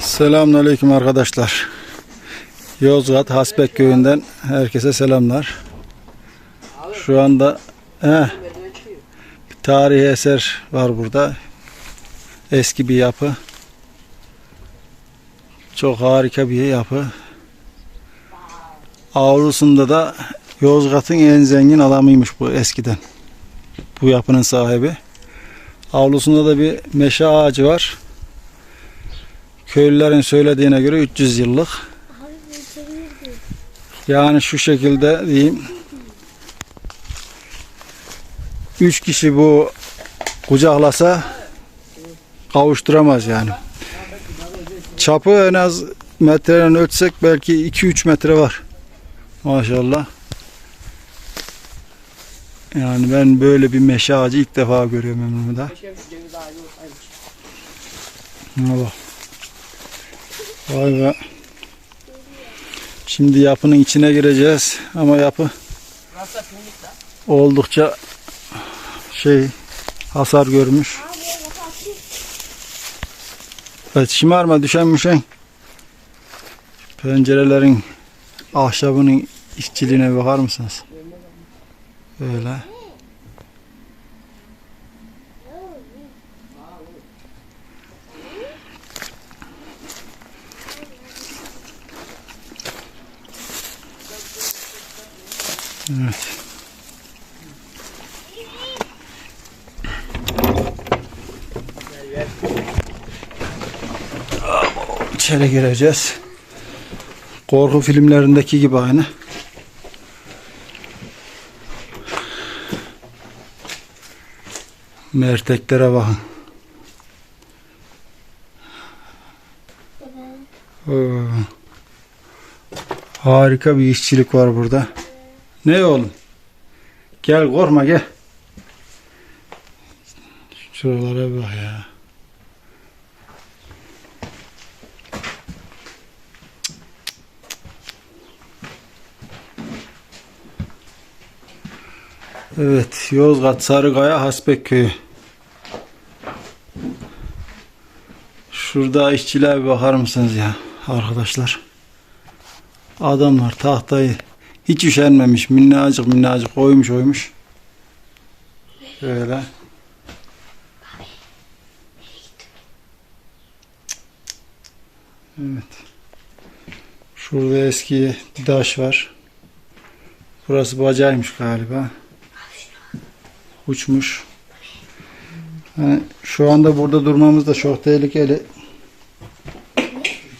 Selamünaleyküm arkadaşlar. Yozgat Hasbek köyünden herkese selamlar. Şu anda he, bir tarihi eser var burada. Eski bir yapı. Çok harika bir yapı. Avlusunda da Yozgat'ın en zengin adamıymış bu eskiden. Bu yapının sahibi. Avlusunda da bir meşe ağacı var. Köylülerin söylediğine göre 300 yıllık. Yani şu şekilde diyeyim. 3 kişi bu kucaklasa kavuşturamaz yani. Çapı en az metrenin ölçsek belki 2-3 metre var. Maşallah. Yani ben böyle bir meşe ağacı ilk defa görüyorum ömrümde. Allah. Vay be. Şimdi yapının içine gireceğiz ama yapı oldukça şey hasar görmüş. Evet şımarma düşen müşen. Pencerelerin ahşabının işçiliğine bakar mısınız? Böyle. Evet. İçeri gireceğiz. Korku filmlerindeki gibi aynı. Merteklere bakın. Oo. Harika bir işçilik var burada. Ne oğlum? Gel korkma gel. Şuralara bak ya. Evet, Yozgat Sarıkaya Hasbek Köyü. Şurada işçiler bakar mısınız ya arkadaşlar? Adamlar tahtayı hiç üşenmemiş. Minnacık minnacık koymuş oymuş. Şöyle. Evet. Şurada eski taş var. Burası bacaymış galiba. Uçmuş. Yani şu anda burada durmamız da çok tehlikeli.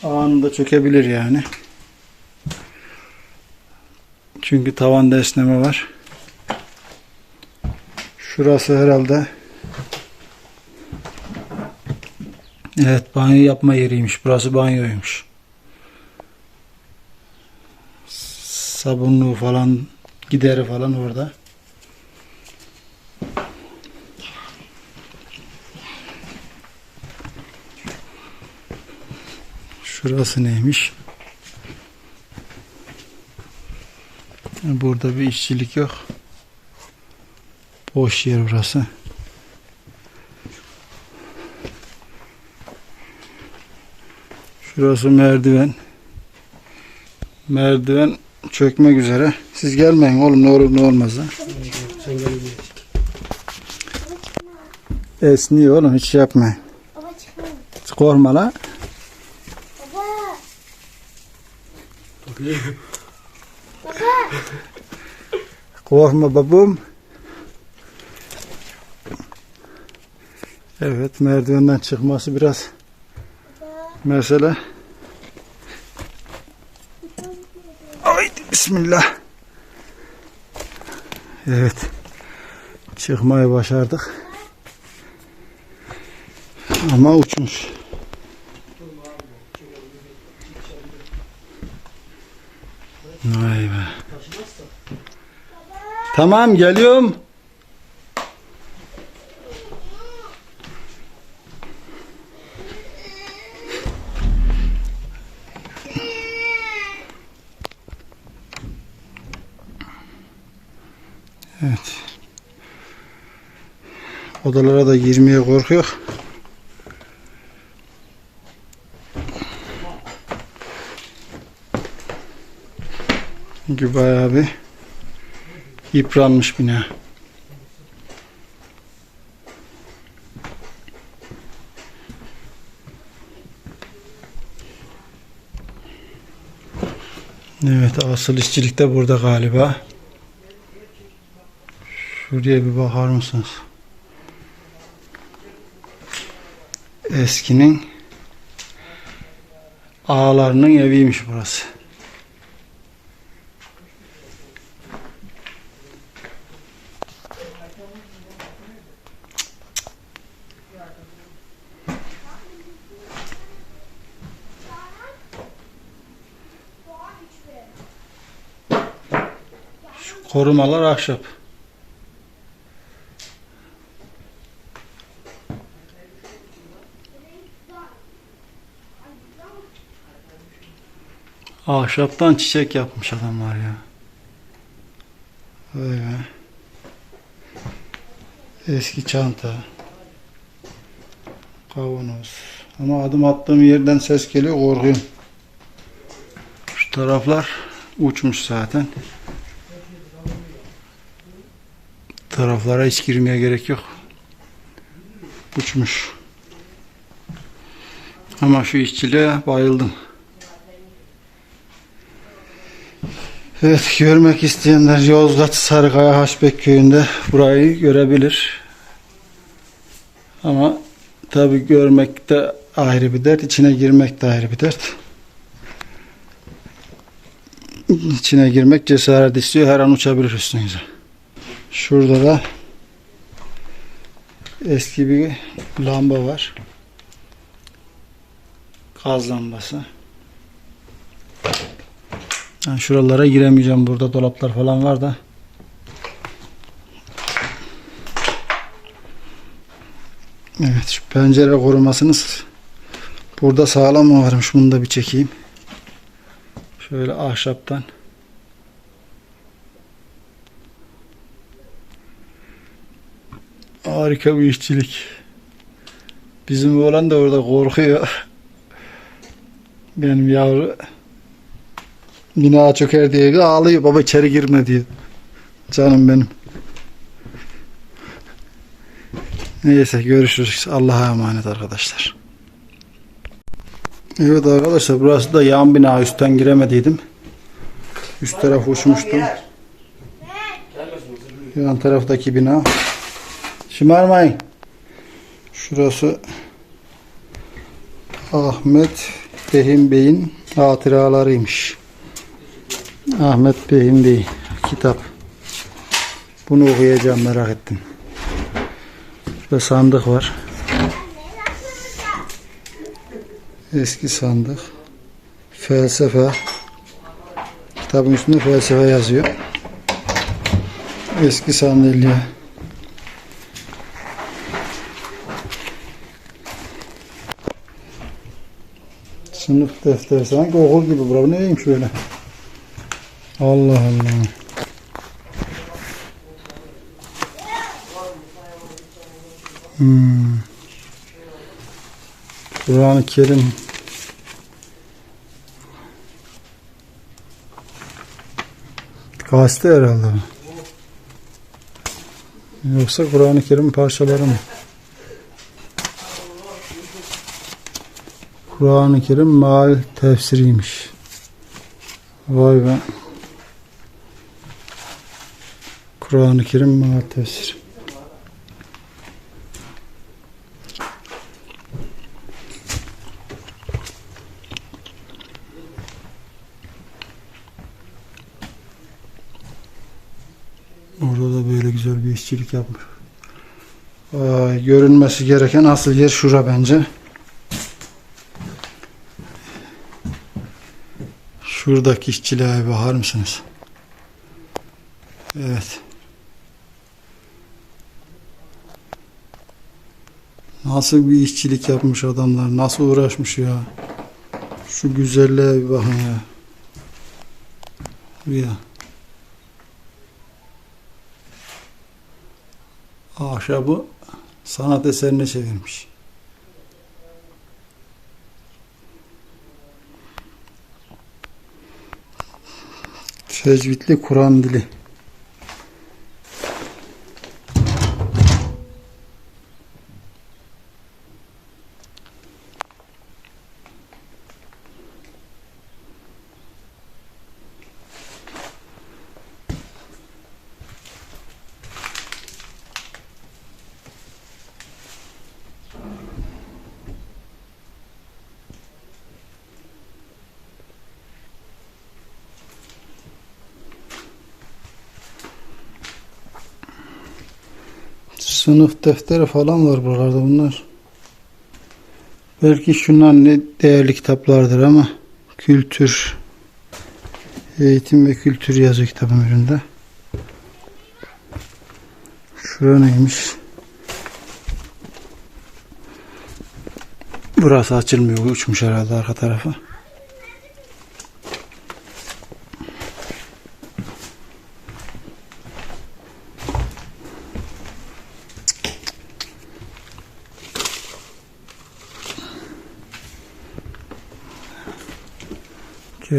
Anında çökebilir yani. Çünkü tavanda esneme var. Şurası herhalde Evet banyo yapma yeriymiş. Burası banyoymuş. Sabunluğu falan gideri falan orada. Şurası neymiş? Burada bir işçilik yok. Boş yer burası. Şurası merdiven. Merdiven çökmek üzere. Siz gelmeyin oğlum ne olur ne olmaz ha. Esniyor oğlum hiç şey yapmayın. Baba çıkma. Korkma la. Baba. Korkma babam. Evet merdivenden çıkması biraz mesele. Ay bismillah. Evet. Çıkmayı başardık. Ama uçmuş. Tamam geliyorum. Evet. Odalara da girmeye korkuyor. Çünkü bayağı bir yıpranmış bina. Evet asıl işçilik de burada galiba. Şuraya bir bakar mısınız? Eskinin ağalarının eviymiş burası. Korumalar ahşap. Ahşaptan çiçek yapmış adamlar ya. Vay be. Eski çanta. Kavanoz. Ama adım attığım yerden ses geliyor korkuyorum. Şu taraflar uçmuş zaten. Taraflara hiç girmeye gerek yok. Uçmuş. Ama şu işçiliğe bayıldım. Evet görmek isteyenler Yozgat Sarıkaya Haşbek köyünde burayı görebilir. Ama tabi görmek de ayrı bir dert, içine girmek de ayrı bir dert. İçine girmek cesaret istiyor, her an uçabilir üstünüze. Şurada da eski bir lamba var. Gaz lambası. Ben şuralara giremeyeceğim. Burada dolaplar falan var da. Evet şu pencere korumasınız burada sağlam mı varmış bunu da bir çekeyim. Şöyle ahşaptan. Harika bir işçilik. Bizim oğlan da orada korkuyor. Benim yavru bina çöker diye ağlıyor baba içeri girme diye. Canım benim. Neyse görüşürüz. Allah'a emanet arkadaşlar. Evet arkadaşlar burası da yan bina üstten giremediydim. Üst taraf uçmuştum. Yan taraftaki bina. Şımarmayın. Şurası Ahmet Behim Bey'in hatıralarıymış. Ahmet Behim Bey kitap. Bunu okuyacağım merak ettim. Şurada sandık var. Eski sandık. Felsefe. Kitabın üstünde felsefe yazıyor. Eski sandalye. Sınıf defteri sanki okul gibi bura. Bu neymiş böyle? Allah Allah. Hmm. Kur'an-ı Kerim Gazete herhalde. Yoksa Kur'an-ı Kerim parçaları mı? Kur'an-ı Kerim mal tefsiriymiş. Vay be. Kur'an-ı Kerim mal tefsir. Orada da böyle güzel bir işçilik yapmış. Ay, görünmesi gereken asıl yer şura bence. Şuradaki işçiliğe bakar mısınız? Evet. Nasıl bir işçilik yapmış adamlar. Nasıl uğraşmış ya. Şu güzelliğe bir bakın ya. Ya. Ahşabı sanat eserine çevirmiş. Tecvidli Kur'an dili. Sınıf defteri falan var buralarda bunlar. Belki şunlar ne değerli kitaplardır ama kültür, eğitim ve kültür yazıyor kitabın birinde. Şura neymiş? Burası açılmıyor. Uçmuş herhalde arka tarafa.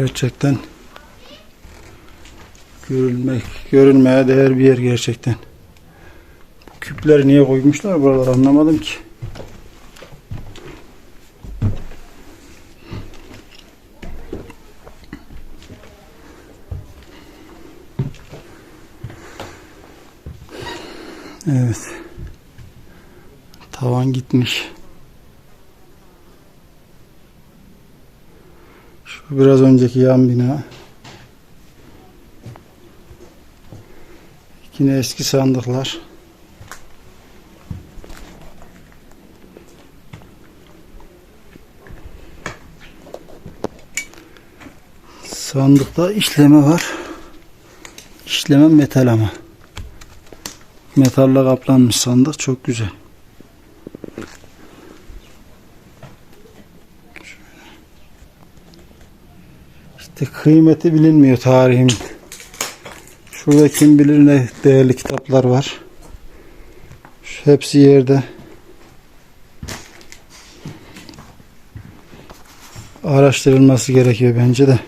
Gerçekten görülmek, görülmeye değer bir yer gerçekten. Bu küpleri niye koymuşlar buralara anlamadım ki. Evet. Tavan gitmiş. Biraz önceki yan bina. Yine eski sandıklar. Sandıkta işleme var. İşleme metal ama. Metalle kaplanmış sandık. Çok güzel. İşte kıymeti bilinmiyor tarihin. Şurada kim bilir ne değerli kitaplar var. Şu hepsi yerde. Araştırılması gerekiyor bence de.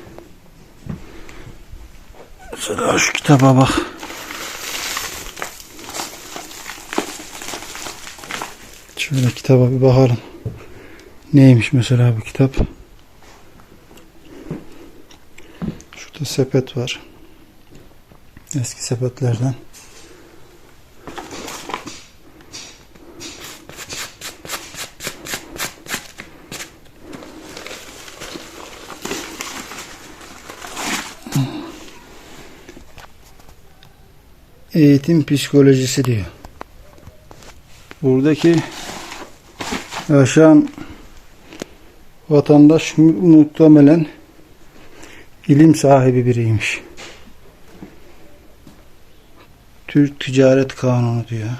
Mesela şu kitaba bak. Şöyle kitaba bir bakalım. Neymiş mesela bu kitap? Şurada sepet var. Eski sepetlerden. Eğitim psikolojisi diyor. Buradaki yaşayan vatandaş muhtemelen ilim sahibi biriymiş. Türk Ticaret Kanunu diyor.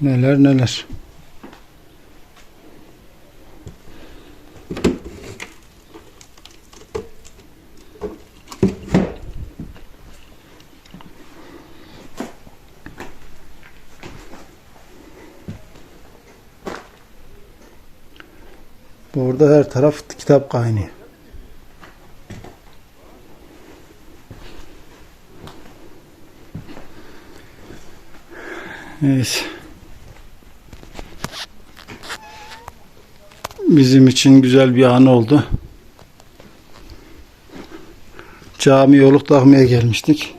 Neler neler. Burada her taraf kitap kaynıyor. Evet. Bizim için güzel bir an oldu. Cami yoluk takmaya gelmiştik.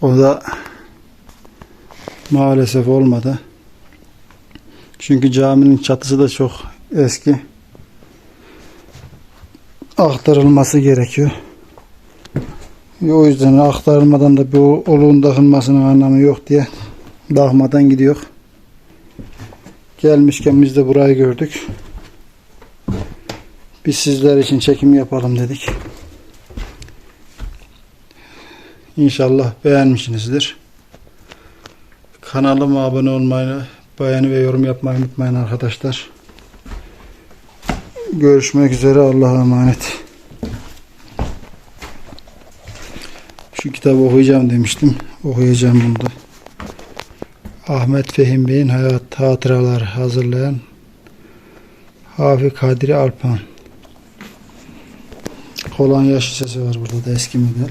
O da maalesef olmadı. Çünkü caminin çatısı da çok eski. Aktarılması gerekiyor. O yüzden aktarılmadan da bu oluğun takılmasının anlamı yok diye takmadan gidiyor. Gelmişken biz de burayı gördük. Biz sizler için çekim yapalım dedik. İnşallah beğenmişsinizdir. Kanalıma abone olmayı, beğeni ve yorum yapmayı unutmayın arkadaşlar. Görüşmek üzere. Allah'a emanet. Şu kitabı okuyacağım demiştim. Okuyacağım bunu. Ahmet Fehim Bey'in hayat hatıraları hazırlayan Hafi Kadri Alpan. Polonya şişesi var burada da eski model.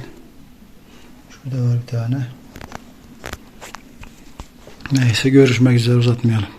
Şurada var bir tane. Neyse görüşmek üzere uzatmayalım.